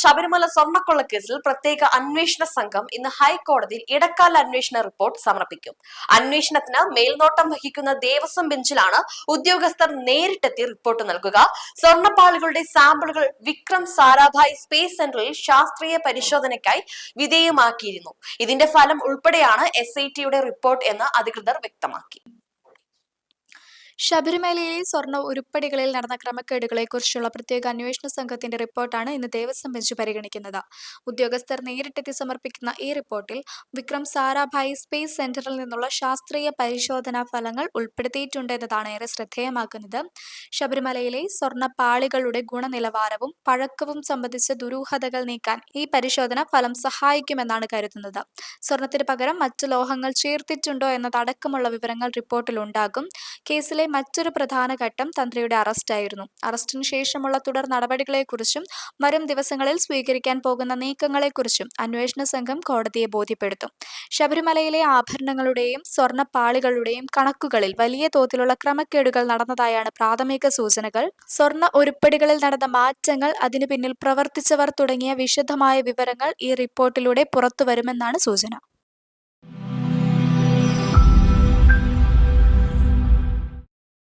ശബരിമല സ്വർണക്കൊള്ള കേസിൽ പ്രത്യേക അന്വേഷണ സംഘം ഇന്ന് ഹൈക്കോടതിയിൽ ഇടക്കാല അന്വേഷണ റിപ്പോർട്ട് സമർപ്പിക്കും. അന്വേഷണത്തിന് മേൽനോട്ടം വഹിക്കുന്ന ദേവസ്വം ബെഞ്ചിലാണ് ഉദ്യോഗസ്ഥർ നേരിട്ടെത്തി റിപ്പോർട്ട് നൽകുക. സ്വർണപ്പാളികളുടെ സാമ്പിളുകൾ വിക്രം സാരാഭായ് സ്പേസ് സെന്ററിൽ ശാസ്ത്രീയ പരിശോധനയ്ക്കായി വിധേയമാക്കിയിരുന്നു. ഇതിന്റെ ഫലം ഉൾപ്പെടെയാണ് എസ് റിപ്പോർട്ട് എന്ന് അധികൃതർ വ്യക്തമാക്കി. ശബരിമലയിലെ സ്വർണ ഉരുപ്പടികളിൽ നടന്ന ക്രമക്കേടുകളെക്കുറിച്ചുള്ള പ്രത്യേക അന്വേഷണ സംഘത്തിന്റെ റിപ്പോർട്ടാണ് ഇന്ന് ദേവസ്വം ബെഞ്ച് പരിഗണിക്കുന്നത്. ഉദ്യോഗസ്ഥർ നേരിട്ടെത്തി സമർപ്പിക്കുന്ന ഈ റിപ്പോർട്ടിൽ വിക്രം സാരാഭായ് സ്പേസ് സെന്ററിൽ നിന്നുള്ള ശാസ്ത്രീയ പരിശോധനാ ഫലങ്ങൾ ഉൾപ്പെടുത്തിയിട്ടുണ്ട് എന്നതാണ് ഏറെ ശ്രദ്ധേയമാക്കുന്നത്. ശബരിമലയിലെ സ്വർണ പാളികളുടെ ഗുണനിലവാരവും പഴക്കവും സംബന്ധിച്ച ദുരൂഹതകൾ നീക്കാൻ ഈ പരിശോധന ഫലം സഹായിക്കുമെന്നാണ് കരുതുന്നത്. സ്വർണത്തിന് പകരം മറ്റു ലോഹങ്ങൾ ചേർത്തിട്ടുണ്ടോ എന്നതടക്കമുള്ള വിവരങ്ങൾ റിപ്പോർട്ടിൽ ഉണ്ടാകും കേസിലെ മറ്റൊരു പ്രധാന ഘട്ടം തന്ത്രിയുടെ അറസ്റ്റായിരുന്നു. അറസ്റ്റിന് ശേഷമുള്ള തുടർ നടപടികളെക്കുറിച്ചും വരും ദിവസങ്ങളിൽ സ്വീകരിക്കാൻ പോകുന്ന നീക്കങ്ങളെക്കുറിച്ചും അന്വേഷണ സംഘം കോടതിയെ ബോധ്യപ്പെടുത്തും. ശബരിമലയിലെ ആഭരണങ്ങളുടെയും സ്വർണപ്പാളികളുടെയും കണക്കുകളിൽ വലിയ തോതിലുള്ള ക്രമക്കേടുകൾ നടന്നതായാണ് പ്രാഥമിക സൂചനകൾ. സ്വർണ ഉരുപ്പടികളിൽ നടന്ന മാറ്റങ്ങൾ അതിനു പിന്നിൽ പ്രവർത്തിച്ചവർ തുടങ്ങിയ വിശദമായ വിവരങ്ങൾ ഈ റിപ്പോർട്ടിലൂടെ പുറത്തുവരുമെന്നാണ് സൂചന.